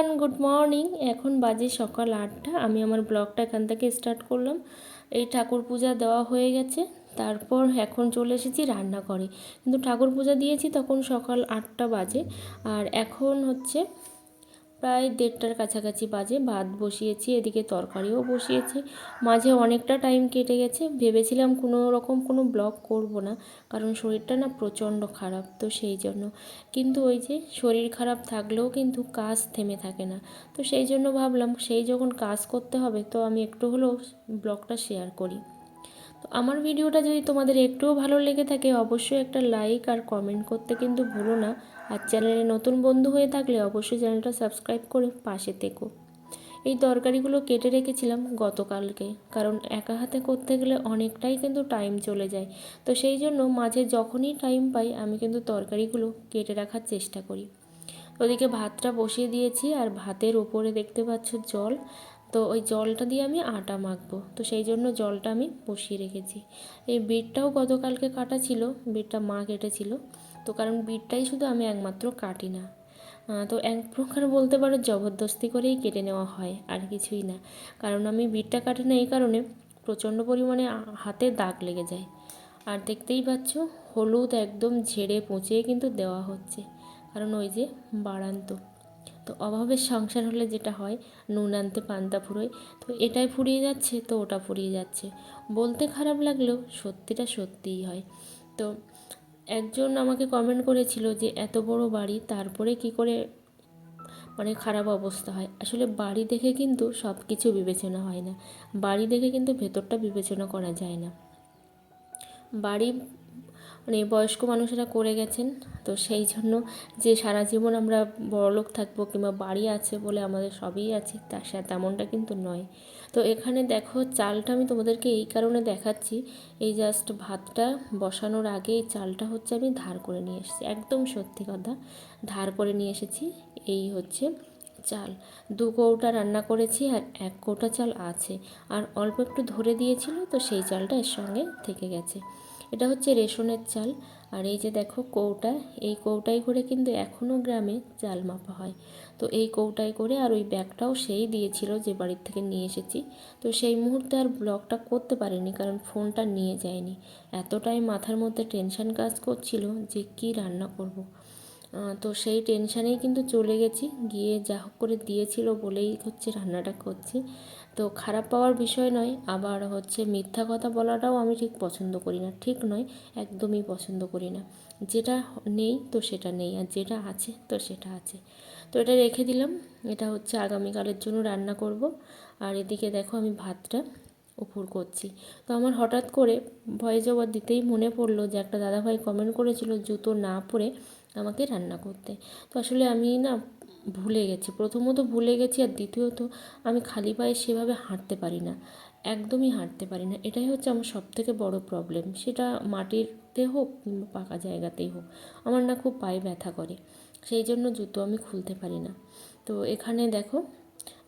Everyone good morning এখন বাজে সকাল আটটা। আমি আমার ব্লগটা এখান থেকে স্টার্ট করলাম। এই ঠাকুর পূজা দেওয়া হয়ে গেছে। তারপর এখন চলে এসেছি রান্না করে কিন্তু ঠাকুর পূজা দিয়েছি তখন সকাল আটটা বাজে। আর এখন হচ্ছে প্রায় দেড়টার কাছাকাছি বাজে। ভাত বসিয়েছি, এদিকে তরকারিও বসিয়েছি। মাঝে অনেকটা টাইম কেটে গেছে। ভেবেছিলাম কোনো রকম কোনো ব্লগ করব না, কারণ শরীরটা না প্রচণ্ড খারাপ, তো সেই জন্য। কিন্তু ওই যে শরীর খারাপ থাকলেও কিন্তু কাজ থেমে থাকে না। তো সেই জন্য ভাবলাম, সেই যখন কাজ করতে হবে, তো আমি একটু হলেও ব্লগটা শেয়ার করি। তো আমার ভিডিওটা যদি তোমাদের একটুও ভালো লেগে থাকে, অবশ্যই একটা লাইক আর কমেন্ট করতে কিন্তু ভুলো না। আর চ্যানেলে নতুন বন্ধু হয়ে থাকলে অবশ্যই চ্যানেলটা সাবস্ক্রাইব করে পাশে থেকো। এই তরকারিগুলো কেটে রেখেছিলাম গতকালকে, কারণ একা হাতে করতে গেলে অনেকটাই কিন্তু টাইম চলে যায়। তো সেই জন্য মাঝে যখনই টাইম পাই, আমি কিন্তু তরকারিগুলো কেটে রাখার চেষ্টা করি। ওদিকে ভাতটা বসিয়ে দিয়েছি, আর ভাতের ওপরে দেখতে পাচ্ছ জল। তো ওই জলটা দিয়ে আমি আটা মাখবো। তো সেই জন্য জলটা আমি বসিয়ে রেখেছি। এই বিটটাও গতকালকে কাটা ছিল, বিটটা মা কেটেছিল। তো কারণ বিটটাই শুধু আমি একমাত্র কাটি না। তো এক প্রকার বলতে পারো জবরদস্তি করেই কেটে নেওয়া হয়, আর কিছুই না। কারণ আমি বিটটা কাটি না এই কারণে প্রচণ্ড পরিমাণে হাতে দাগ লেগে যায়। আর দেখতেই পাচ্ছ, হলুদ একদম ঝেড়ে পচিয়ে কিন্তু দেওয়া হচ্ছে। কারণ ওই যে বাড়ান্ত। তো অভাবের সংসার হলে যেটা হয়, নুন আনতে পান্তা ফুরোয়, তো এটাই ফুরিয়ে যাচ্ছে, তো ওটা ফুরিয়ে যাচ্ছে। বলতে খারাপ লাগলেও সত্যিটা সত্যিই হয়। তো একজন আমাকে কমেন্ট করেছিল যে, এত বড় বাড়ি, তারপরে কি করে মানে খারাপ অবস্থা হয়? আসলে বাড়ি দেখে কিন্তু সব কিছু বিবেচনা হয় না। বাড়ি দেখে কিন্তু ভেতরটা বিবেচনা করা যায় না। বাড়ি মানে বয়স্ক মানুষেরা করে গেছেন। তো সেই জন্য যে সারা জীবন আমরা বড়লোক থাকব কিংবা বাড়ি আছে বলে আমাদের সবই আছে, তা তেমনটা কিন্তু নয়। তো এখানে দেখো চালটা আমি তোমাদেরকে এই কারণে দেখাচ্ছি। এই জাস্ট ভাতটা বসানোর আগে এই চালটা হচ্ছে আমি ধার করে নিয়ে এসেছি। একদম সত্যি কথা, ধার করে নিয়ে এসেছি। এই হচ্ছে চাল। দু কৌটা রান্না করেছি আর এক কৌটা চাল আছে। আর অল্প একটু ধরে দিয়েছিল, তো সেই চালটা এর সঙ্গে থেকে গেছে। এটা হচ্ছে রেশনের চাল। আর এই যে দেখো কৌটা, এই কৌটাই করে কিন্তু এখনও গ্রামে চাল মাপা হয়। তো এই কৌটাই করে আর ওই ব্যাগটাও সেই দিয়েছিল যে বাড়ির থেকে নিয়ে এসেছি। তো সেই মুহূর্তে আর ব্লগটা করতে পারিনি কারণ ফোনটা নিয়ে যায়নি। এতটাই মাথার মধ্যে টেনশন কাজ করছিল যে কি রান্না করব। তো সেই টেনশানেই কিন্তু চলে গেছি। গিয়ে যা হোক করে দিয়েছিল বলেই হচ্ছে রান্নাটা করছি। তো খারাপ পাওয়ার বিষয় নয়, আবার হচ্ছে মিথ্যা কথা বলাটাও আমি ঠিক পছন্দ করি না। ঠিক নয়, একদমই পছন্দ করি না। যেটা নেই তো সেটা নেই, আর যেটা আছে তো সেটা আছে। তো এটা রেখে দিলাম। এটা হচ্ছে আগামীকালের জন্য রান্না করব। আর এদিকে দেখো আমি ভাতটা উপর করছি। তো আমার হঠাৎ করে ভয়ে জবাব দিতেই মনে পড়ল যে একটা দাদাভাই কমেন্ট করেছিল জুতো না পরে আমাকে রান্না করতে। তো আসলে আমি না ভুলে গেছি। প্রথমত ভুলে গেছি আর দ্বিতীয়ত আমি খালি পায়ে সেভাবে হাঁটতে পারি না। একদমই হাঁটতে পারি না। এটাই হচ্ছে আমার সবথেকে বড় প্রবলেম সেটা মাটিতে হোক কিংবা পাকা জায়গাতেই হোক, আমার না খুব পায়ে ব্যথা করে। সেই জন্য জুতো আমি খুলতে পারি না। তো এখানে দেখো,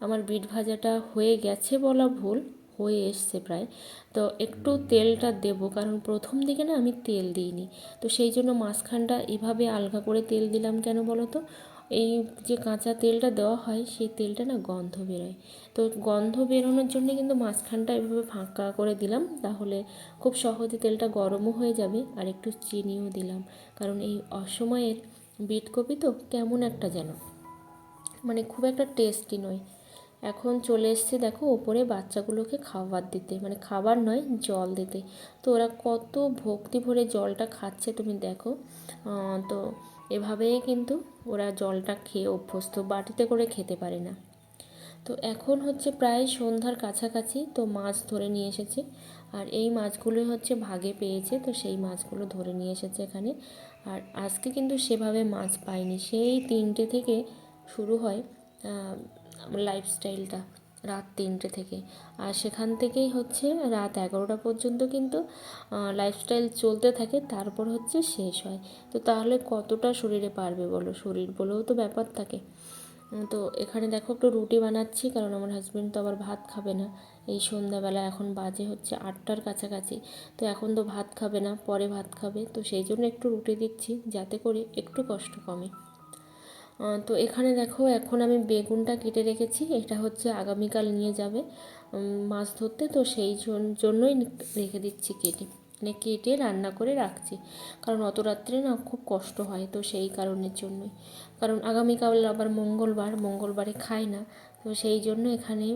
আমার বিট ভাজাটা হয়ে গেছে বলা ভুল, হয়ে এসছে প্রায়। তো একটু তেলটা দেব, কারণ প্রথম দিকে না আমি তেল দিইনি। তো সেই জন্য মাঝখানটা এভাবে আলগা করে তেল দিলাম কেন বলো তো? এই যে কাঁচা তেলটা দেওয়া হয়, সেই তেলটা না গন্ধ বেরোয়। তো গন্ধ বেরোনোর জন্য কিন্তু মাঝখানটা এভাবে ফাঁকা করে দিলাম, তাহলে খুব সহজে তেলটা গরমও হয়ে যাবে, আর একটু চিনিও দিলাম। কারণ এই অসময়ের বিট কপি তো কেমন একটা যেন মানে খুব একটা টেস্টি নয়। এখন চলে এসছে দেখো ওপরে বাচ্চাগুলোকে খাবার দিতে মানে খাবার নয়, জল দিতে। তো ওরা কত ভক্তি ভরে জলটা খাচ্ছে, তুমি দেখো। তো এভাবেই কিন্তু ওরা জলটা খেয়ে অভ্যস্ত, বাটিতে করে খেতে পারে না। তো এখন হচ্ছে প্রায় সন্ধ্যার কাছাকাছি, তো মাছ ধরে নিয়ে এসেছে। আর এই মাছগুলোই হচ্ছে ভাগে পেয়েছে, তো সেই মাছগুলো ধরে নিয়ে এসেছে এখানে। আর আজকে কিন্তু সেভাবে মাছ পাইনি। সেই তিনটে থেকে শুরু হয় লাইফস্টাইলটা রাত তিনটে থেকে। আর সেখান থেকেই হচ্ছে রাত এগারোটা পর্যন্ত কিন্তু লাইফস্টাইল চলতে থাকে, তারপর হচ্ছে শেষ হয়। তো তাহলে কতটা শরীরে পারবে বলো? শরীর বলেও তো ব্যাপার থাকে। তো এখানে দেখো একটু রুটি বানাচ্ছি, কারণ আমার হাজব্যান্ড তো আবার ভাত খাবে না। এই সন্ধ্যাবেলা এখন বাজে হচ্ছে আটটার কাছাকাছি। তো এখন তো ভাত খাবে না, পরে ভাত খাবে। তো সেই জন্য একটু রুটি দিচ্ছি, যাতে করে একটু কষ্ট কমে। তো এখানে দেখো, এখন আমি বেগুনটা কেটে রেখেছি। এটা হচ্ছে আগামীকাল নিয়ে যাবে মাছ ধরতে। তো সেই জন্যই রেখে দিচ্ছি কেটে। মানে কেটে রান্না করে রাখছি। কারণ অত রাত্রে না খুব কষ্ট হয়, তো সেই কারণের জন্যই। কারণ আগামীকাল আবার মঙ্গলবার, মঙ্গলবারে খাই না। তো সেই জন্য এখানে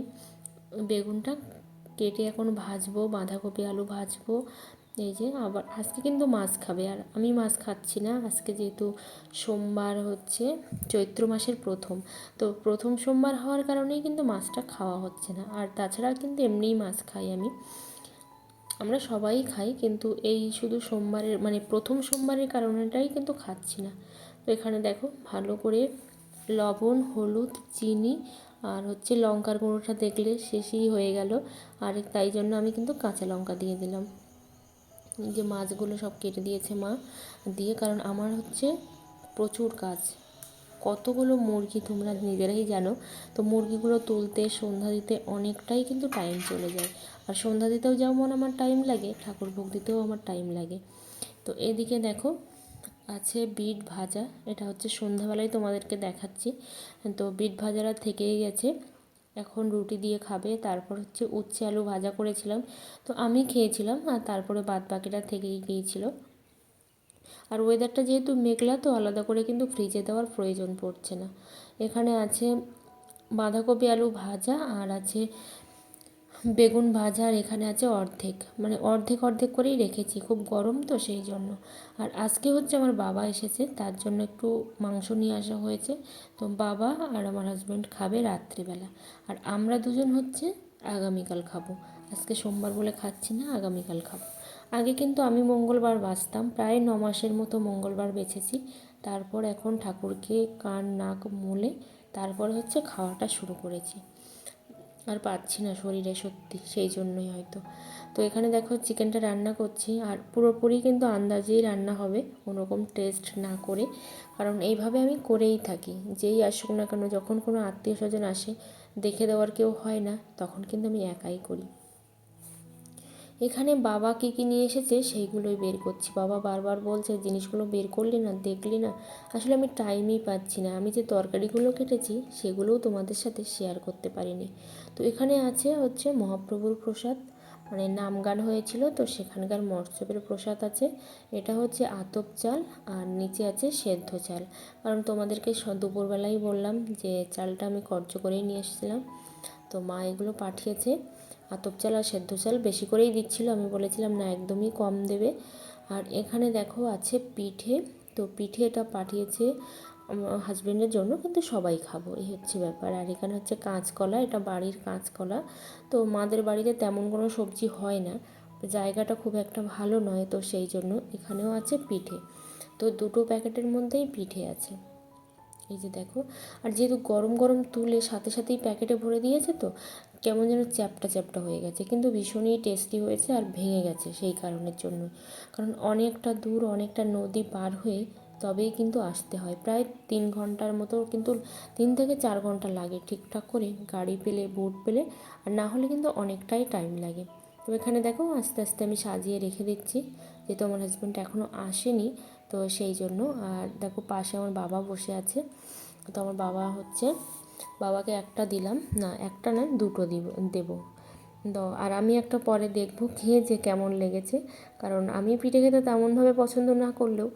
বেগুনটা কেটে এখন ভাজবো, বাঁধাকপি, আলু ভাজবো এই যে আবার আজকে কিন্তু মাছ খাবে আর আমি মাছ খাচ্ছি না। আজকে যেহেতু সোমবার হচ্ছে, চৈত্র মাসের প্রথম। তো প্রথম সোমবার হওয়ার কারণেই কিন্তু মাছটা খাওয়া হচ্ছে না। আর তাছাড়া কিন্তু এমনিই মাছ খাই আমি। আমরা সবাই খাই, কিন্তু এই শুধু সোমবারের মানে প্রথম সোমবারের কারণেটাই কিন্তু খাচ্ছি না। তো এখানে দেখো, ভালো করে লবণ, হলুদ, চিনি আর হচ্ছে লঙ্কার গুঁড়োটা দেখলে শেষই হয়ে গেল। আর তাই জন্য আমি কিন্তু কাঁচা লঙ্কা দিয়ে দিলাম। যে মাছগুলো সব কেটে দিয়েছে মা, দিয়ে কারণ আমার হচ্ছে প্রচুর কাজ। কতগুলো মুরগি তোমরা নিজেরাই জানো, তো মুরগিগুলো তুলতে, সন্ধ্যা দিতে অনেকটাই কিন্তু টাইম চলে যায়। আর সন্ধ্যা দিতেও যেমন আমার টাইম লাগে, ঠাকুর ভোগ দিতেও আমার টাইম লাগে। তো এদিকে দেখো, আছে বিট ভাজা, এটা হচ্ছে সন্ধ্যাবেলায় তোমাদেরকে দেখাচ্ছি। তো বিট ভাজাটা থেকেই গেছে। এখন রুটি দিয়ে খাবে, তারপর হচ্ছে উচ্ছে আলু ভাজা করেছিলাম। তো আমি খেয়েছিলাম আর তারপরে বাদ বাকিটা থেকেই গিয়েছিল। আর ওয়েদারটা যেহেতু মেঘলা, তো আলাদা করে কিন্তু ফ্রিজে দেওয়ার প্রয়োজন পড়ছে না। এখানে আছে বাঁধাকপি আলু ভাজা আর আছে বেগুন ভাজা আর এখানে আছে অর্ধেক। মানে অর্ধেক অর্ধেক করেই রেখেছি, খুব গরম তো সেই জন্য। আর আজকে হচ্ছে আমার বাবা এসেছে, তার জন্য একটু মাংস নিয়ে আসা হয়েছে। তো বাবা আর আমার হাজব্যান্ড খাবে রাত্রিবেলা। আর আমরা দুজন হচ্ছে আগামীকাল খাব। আজকে সোমবার বলে খাচ্ছি না, আগামীকাল খাব। আগে কিন্তু আমি মঙ্গলবার বাঁচতাম, প্রায় ন মাসের মতো মঙ্গলবার বেঁচেছি। তারপর এখন ঠাকুরকে কান, নাক, মুলে তারপর হচ্ছে খাওয়াটা শুরু করেছি। আর পাচ্ছি না শরীরে সত্যি, সেই জন্যই হয়তো। তো এখানে দেখো চিকেনটা রান্না করছি আর পুরোপুরি কিন্তু আন্দাজেই রান্না হবে, কোনোরকম টেস্ট না করে। কারণ এইভাবে আমি করেই থাকি, যেই আসুক না কেন, যখন কোনো আত্মীয় স্বজন আসে, দেখে দেওয়ার কেউ হয় না, তখন কিন্তু আমি একাই করি। এখানে বাবা কী কী নিয়ে এসেছে সেইগুলোই বের করছি। বাবা বারবার বলছে, জিনিসগুলো বের করলি না, দেখলি না। আসলে আমি টাইমই পাচ্ছি না। আমি যে তরকারিগুলো কেটেছি, সেগুলোও তোমাদের সাথে শেয়ার করতে পারিনি। তো এখানে আছে হচ্ছে মহাপ্রভুর প্রসাদ। মানে নাম গান হয়েছিল, তো সেখানকার মৎসবের প্রসাদ আছে। এটা হচ্ছে আতপ চাল আর নিচে আছে সেদ্ধ চাল। কারণ তোমাদেরকে দুপুরবেলাই বললাম যে চালটা আমি কর্য করেই নিয়ে এসেছিলাম। তো মা এগুলো পাঠিয়েছে। আতপ চাল আর সেদ্ধ চাল বেশি করেই দিচ্ছিল। আমি বলেছিলাম, না, একদমই কম দেবে। আর এখানে দেখো আছে পিঠে। তো পিঠে এটা পাঠিয়েছে আমার হাজবেন্ডের জন্য, কিন্তু সবাই খাব, এই হচ্ছে ব্যাপার। আর এখানে হচ্ছে কাঁচকলা, এটা বাড়ির কাঁচকলা। তো মাদের বাড়িতে তেমন কোনো সবজি হয় না। জায়গাটা খুব একটা ভালো নয়, তো সেই জন্য এখানেও আছে পিঠে। তো দুটো প্যাকেটের মধ্যেই পিঠে আছে। এই যে দেখো, আর যেহেতু গরম গরম তুলে সাথে সাথেই প্যাকেটে ভরে দিয়েছে তো, কেমন যেন চ্যাপটা চ্যাপটা হয়ে গেছে। কিন্তু ভীষণই টেস্টি হয়েছে আর ভেঙে গেছে সেই কারণের জন্য। কারণ অনেকটা দূর, অনেকটা নদী পার হয়ে তবেই কিন্তু আসতে হয়। প্রায় তিন ঘণ্টার মতো কিন্তু তিন থেকে চার ঘণ্টা লাগে ঠিকঠাক করে গাড়ি পেলে বোট পেলে, আর না হলে কিন্তু অনেকটাই টাইম লাগে। তো এখানে দেখো আস্তে আস্তে আমি সাজিয়ে রেখে দিচ্ছি, যেহেতু আমার হাজব্যান্ড এখনও আসেনি, তো সেই জন্য। আর দেখো পাশে আমার বাবা বসে আছে, তো আমার বাবা হচ্ছে, বাবাকে একটা দিলাম, না, একটা না, দুটো দিব, দেবো। তো আর আমি একটা পরে দেখব খেয়ে যে কেমন লেগেছে, কারণ আমি পিঠে খেতে তেমনভাবে পছন্দ না করলেও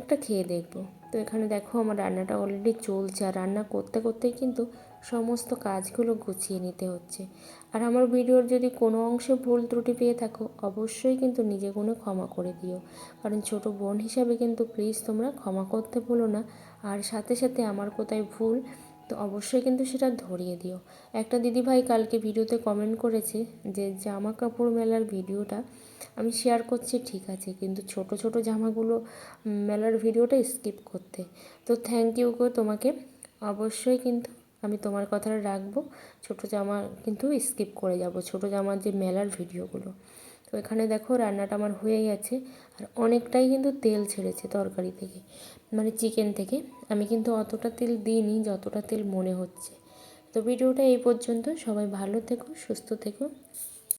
একটা খেয়ে দেখব। তো এখানে দেখো আমার রান্নাটা অলরেডি চলছে, আর রান্না করতে করতেই কিন্তু সমস্ত কাজগুলো গুছিয়ে নিতে হচ্ছে। আর আমার ভিডিওর যদি কোনো অংশে ভুল ত্রুটি পেয়ে থাকো, অবশ্যই কিন্তু নিজে কোনো ক্ষমা করে দিও। কারণ ছোট বোন হিসাবে কিন্তু প্লিজ তোমরা ক্ষমা করতে ভুলো না। আর সাথে সাথে আমার কোথায় ভুল, তো অবশ্যই কিন্তু সেটা ধরিয়ে দিও। একটা দিদিভাই কালকে ভিডিওতে কমেন্ট করেছে যে জামা কাপড় মেলার ভিডিওটা আমি শেয়ার করছি, ঠিক আছে, কিন্তু ছোট ছোট জামাগুলো মেলার ভিডিওটা স্কিপ করতে। তো থ্যাংক ইউ গো তোমাকে। অবশ্যই কিন্তু আমি তোমার কথাটা রাখব। ছোট জামা কিন্তু স্কিপ করে যাব। ছোট জামার যে মেলার ভিডিওগুলো। তো এখানে দেখো রান্নাটা আমার হয়ে গেছে। আর অনেকটাই কিন্তু তেল ছেড়েছে তরকারি থেকে। মানে চিকেন থেকে। আমি কিন্তু অতটা তেল দিইনি, যতটা তেল মনে হচ্ছে। তো ভিডিওটা এই পর্যন্ত। সবাই ভালো থেকো, সুস্থ থেকো।